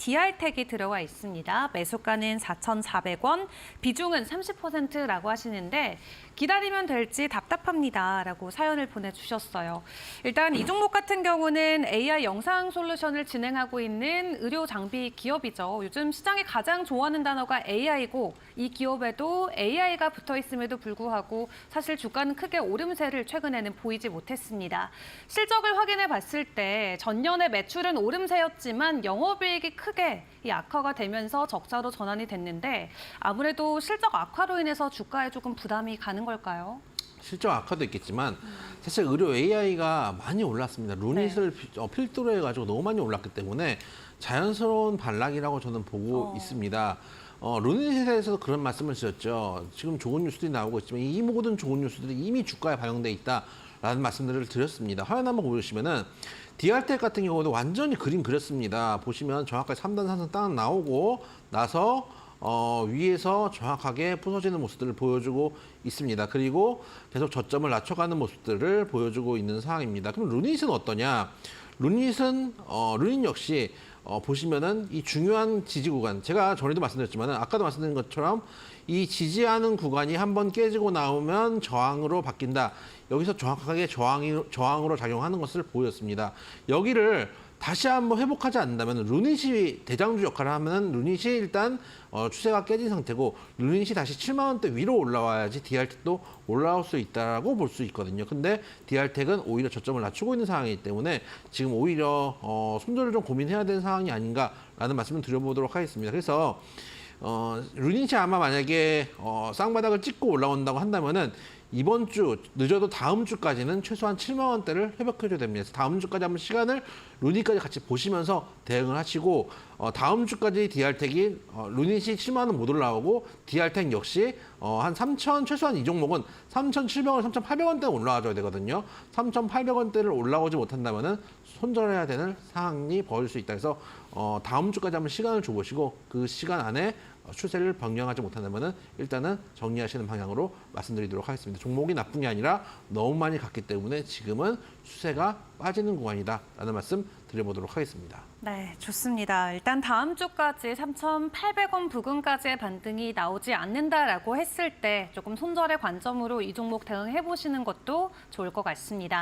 DR택이 들어와 있습니다. 매수가는 4,400원, 비중은 30%라고 하시는데 기다리면 될지 답답합니다 라고 사연을 보내주셨어요. 일단 이 종목 같은 경우는 AI 영상 솔루션을 진행하고 있는 의료 장비 기업이죠. 요즘 시장이 가장 좋아하는 단어가 AI고 이 기업에도 AI가 붙어 있음에도 불구하고 사실 주가는 크게 오름세를 최근에는 보이지 못했습니다. 실적을 확인해 봤을 때 전년의 매출은 오름세였지만 영업이익이 크게 이 악화가 되면서 적자로 전환이 됐는데 아무래도 실적 악화로 인해서 주가에 조금 부담이 가는 걸까요? 실적 악화도 있겠지만 사실 의료 AI가 많이 올랐습니다. 루닛을 네. 피- 어, 필두로 해가지고 너무 많이 올랐기 때문에 자연스러운 반락이라고 저는 보고 어. 있습니다. 어, 대해서도 그런 말씀을 드렸죠. 지금 좋은 뉴스들이 나오고 있지만 이 모든 좋은 뉴스들이 이미 주가에 반영돼 있다라는 말씀들을 드렸습니다. 화면 한번 보시면은 디알텍 같은 경우도 완전히 그림 그렸습니다. 보시면 정확하게 3단 상승 딱 나오고 나서 어, 위에서 정확하게 부서지는 모습들을 보여주고 있습니다. 그리고 계속 저점을 낮춰가는 모습들을 보여주고 있는 상황입니다. 그럼 루닛은 어떠냐? 루닛은 어, 루닛 역시 어, 보시면은 이 중요한 지지 구간 제가 전에도 말씀드렸지만은 아까도 말씀드린 것처럼 이 지지하는 구간이 한번 깨지고 나오면 저항으로 바뀐다. 여기서 정확하게 저항이 저항으로 작용하는 것을 보였습니다. 여기를 다시 한번 회복하지 않는다면 루닛이 대장주 역할을 하면 루닛이 일단 어, 추세가 깨진 상태고 루닛이 다시 7만 원대 위로 올라와야지 DR텍도 올라올 수 있다라고 볼 수 있거든요. 근데 DR텍은 오히려 저점을 낮추고 있는 상황이기 때문에 지금 오히려 어, 손절을 좀 고민해야 되는 상황이 아닌가라는 말씀을 드려보도록 하겠습니다. 그래서 어, 루닛이 아마 만약에 어, 쌍바닥을 찍고 올라온다고 한다면은 이번 주 늦어도 다음 주까지는 최소한 7만 원대를 회복해줘야 됩니다. 다음 주까지 한번 시간을 루닛까지 같이 보시면서 대응을 하시고 어, 다음 주까지 DR텍이 어, 루닛이 7만 원은 못 올라오고 DR텍 역시 어, 한 3천 최소한 이 종목은 3,700원, 3,800원대 올라와줘야 되거든요. 3,800원대를 올라오지 못한다면은 손절해야 되는 상황이 벌어질 수 있다. 그래서 어, 다음 주까지 한번 시간을 줘보시고 그 시간 안에 어, 추세를 변경하지 못한다면은 일단은 정리하시는 방향으로 말씀드리도록 하겠습니다. 종목이 나쁜 게 아니라 너무 많이 갔기 때문에 지금은 추세가 빠지는 구간이다라는 말씀 드려보도록 하겠습니다. 네, 좋습니다. 일단 다음 주까지 3,800원 부근까지의 반등이 나오지 않는다라고 했을 때 조금 손절의 관점으로 이 종목 대응해 보시는 것도 좋을 것 같습니다.